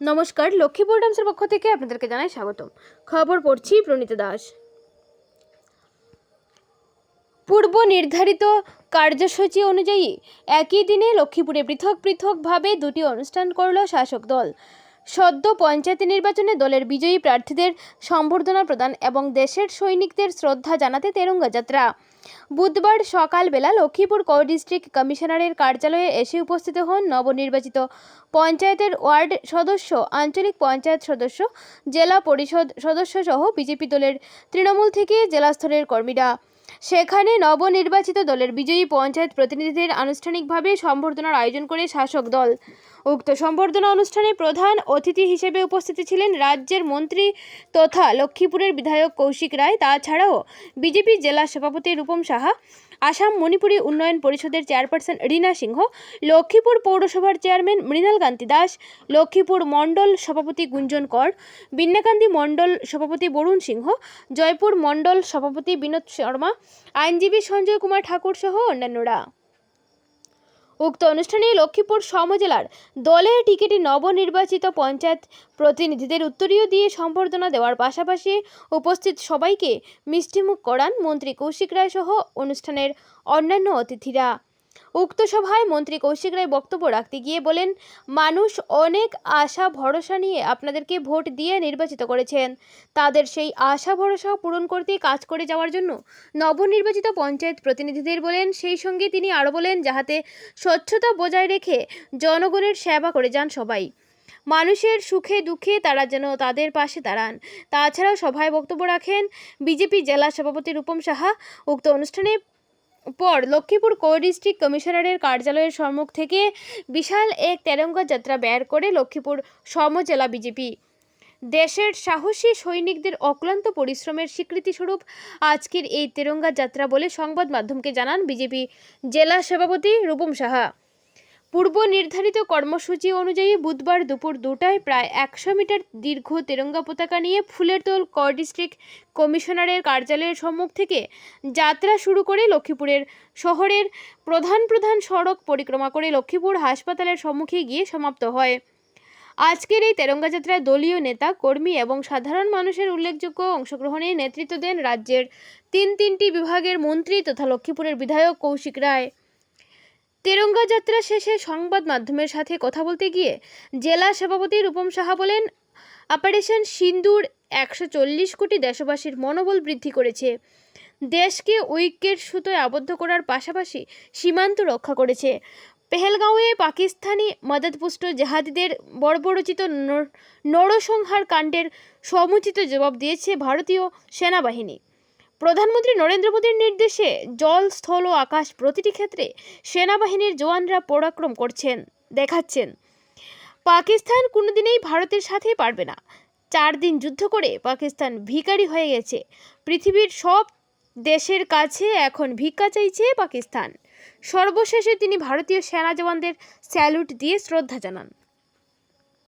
নমস্কার লক্ষ্মীপুর টাইমসের পক্ষ থেকে আপনাদেরকে জানাই স্বাগতম। খবর পড়ছি প্রণীত দাস। পূর্ব নির্ধারিত কার্যসূচি অনুযায়ী একই দিনে লক্ষ্মীপুরে পৃথক পৃথকভাবে দুটি অনুষ্ঠান করল শাসক দল। সদ্য পঞ্চায়েত নির্বাচনে দলের বিজয়ী প্রার্থীদের সম্বর্ধনা প্রদান এবং দেশের সৈনিকদের শ্রদ্ধা জানাতে তেরঙ্গা যাত্রা। বুধবার সকালবেলা লক্ষ্মীপুর কো ডিস্ট্রিক্ট কমিশনারের কার্যালয়ে এসে উপস্থিত হন নবনির্বাচিত পঞ্চায়েতের ওয়ার্ড সদস্য, আঞ্চলিক পঞ্চায়েত সদস্য, জেলা পরিষদ সদস্য সহ বিজেপি দলের তৃণমূল থেকে জেলা স্তরের কর্মীরা। সেখানে নবনির্বাচিত দলের বিজয়ী পঞ্চায়েত প্রতিনিধিদের আনুষ্ঠানিকভাবে সম্বর্ধনার আয়োজন করে শাসক দল। উক্ত সম্বর্ধনা অনুষ্ঠানে প্রধান অতিথি হিসেবে উপস্থিত ছিলেন রাজ্যের মন্ত্রী তথা লক্ষ্মীপুরের বিধায়ক কৌশিক রায়। তাছাড়াও বিজেপি জেলা সভাপতি রূপম সাহা, আসাম মণিপুরী উন্নয়ন পরিষদের চেয়ারপারসন রীনা সিংহ, লক্ষ্মীপুর পৌরসভার চেয়ারম্যান মৃণাল কান্তি দাস, লক্ষ্মীপুর মণ্ডল সভাপতি গুঞ্জন কর বিন্যাকান্দি মণ্ডল সভাপতি বরুণ সিংহ, জয়পুর মণ্ডল সভাপতি বিনোদ শর্মা, আইনজীবী সঞ্জয় কুমার ঠাকুর সহ অন্যান্যরা। উক্ত অনুষ্ঠানে লক্ষ্মীপুর সমজেলার দলের টিকিটে নবনির্বাচিত পঞ্চায়েত প্রতিনিধিদের উত্তরীয় দিয়ে সম্বর্ধনা দেওয়ার পাশাপাশি উপস্থিত সবাইকে মিষ্টিমুখ করান মন্ত্রী কৌশিক রায় সহ অনুষ্ঠানের অন্যান্য অতিথিরা। উক্ত সভায় মন্ত্রী কৌশিক রায় বক্তব্য রাখতে গিয়ে বলেন, মানুষ অনেক আশা, ভরসা নিয়ে আপনাদেরকে ভোট দিয়ে নির্বাচিত করেছেন। তাদের সেই আশা, ভরসা পূরণ করতে কাজ করে যাওয়ার জন্য নবনির্বাচিত পঞ্চায়েত প্রতিনিধিদের বলেন, সেই সঙ্গে তিনি আরও বলেন, যাহাতে স্বচ্ছতা বজায় রেখে জনগণের সেবা করে যান সবাই। মানুষের সুখে দুঃখে তারা যেন তাদের পাশে দাঁড়ান। তাছাড়াও সভায় বক্তব্য রাখেন বিজেপি জেলা সভাপতি রূপম সাহা। উক্ত অনুষ্ঠানে পর লক্ষ্মীপুর কো ডিস্ট্রিক্ট কমিশনারের কার্যালয়ের সম্মুখ থেকে বিশাল এক তেরঙ্গা যাত্রা বের করে লক্ষ্মীপুর সমজেলা বিজেপি। দেশের সাহসী সৈনিকদের অক্লান্ত পরিশ্রমের স্বীকৃতিস্বরূপ আজকের এই তেরঙ্গা যাত্রা বলে সংবাদ মাধ্যমকে জানান বিজেপি জেলা সভাপতি রূপম সাহা। পূর্ব নির্ধারিত কর্মসূচি অনুযায়ী বুধবার দুপুর দুটায় প্রায় একশো মিটার দীর্ঘ তেরঙ্গা পতাকা নিয়ে ফুলের তোল ক ডিস্ট্রিক্ট কমিশনারের কার্যালয়ের সম্মুখ থেকে যাত্রা শুরু করে লক্ষ্মীপুরের শহরের প্রধান প্রধান সড়ক পরিক্রমা করে লক্ষ্মীপুর হাসপাতালের সম্মুখে গিয়ে সমাপ্ত হয়। আজকের এই তেরঙ্গা যাত্রায় দলীয় নেতা, কর্মী এবং সাধারণ মানুষের উল্লেখযোগ্য অংশগ্রহণে নেতৃত্ব দেন রাজ্যের তিন তিনটি বিভাগের মন্ত্রী তথা লক্ষ্মীপুরের বিধায়ক কৌশিক রায়। তেরঙ্গা যাত্রা শেষে সংবাদ মাধ্যমের সাথে কথা বলতে গিয়ে জেলা সভাপতি রূপম সাহা বলেন, অপারেশন সিন্দুর একশো চল্লিশ কোটি দেশবাসীর মনোবল বৃদ্ধি করেছে। দেশকে ঐক্যের সুতোয় আবদ্ধ করার পাশাপাশি সীমান্ত রক্ষা করেছে। পেহেলগাঁওয়ে পাকিস্তানি মদতপুষ্ট জাহাদিদের বর্বরচিত নরসংহার কাণ্ডের সমুচিত জবাব দিয়েছে ভারতীয় সেনাবাহিনী। প্রধানমন্ত্রী নরেন্দ্র মোদীর নির্দেশে জল, স্থল ও আকাশ প্রতিটি ক্ষেত্রে সেনাবাহিনীর জওয়ানরা পরাক্রম করছেন, দেখাচ্ছেন। পাকিস্তান কোনোদিনেই ভারতের সাথে পারবে না। চার দিন যুদ্ধ করে পাকিস্তান ভিখারি হয়ে গেছে। পৃথিবীর সব দেশের কাছে এখন ভিক্ষা চাইছে পাকিস্তান। সর্বশেষে তিনি ভারতীয় সেনা জওয়ানদের স্যালুট দিয়ে শ্রদ্ধা জানান।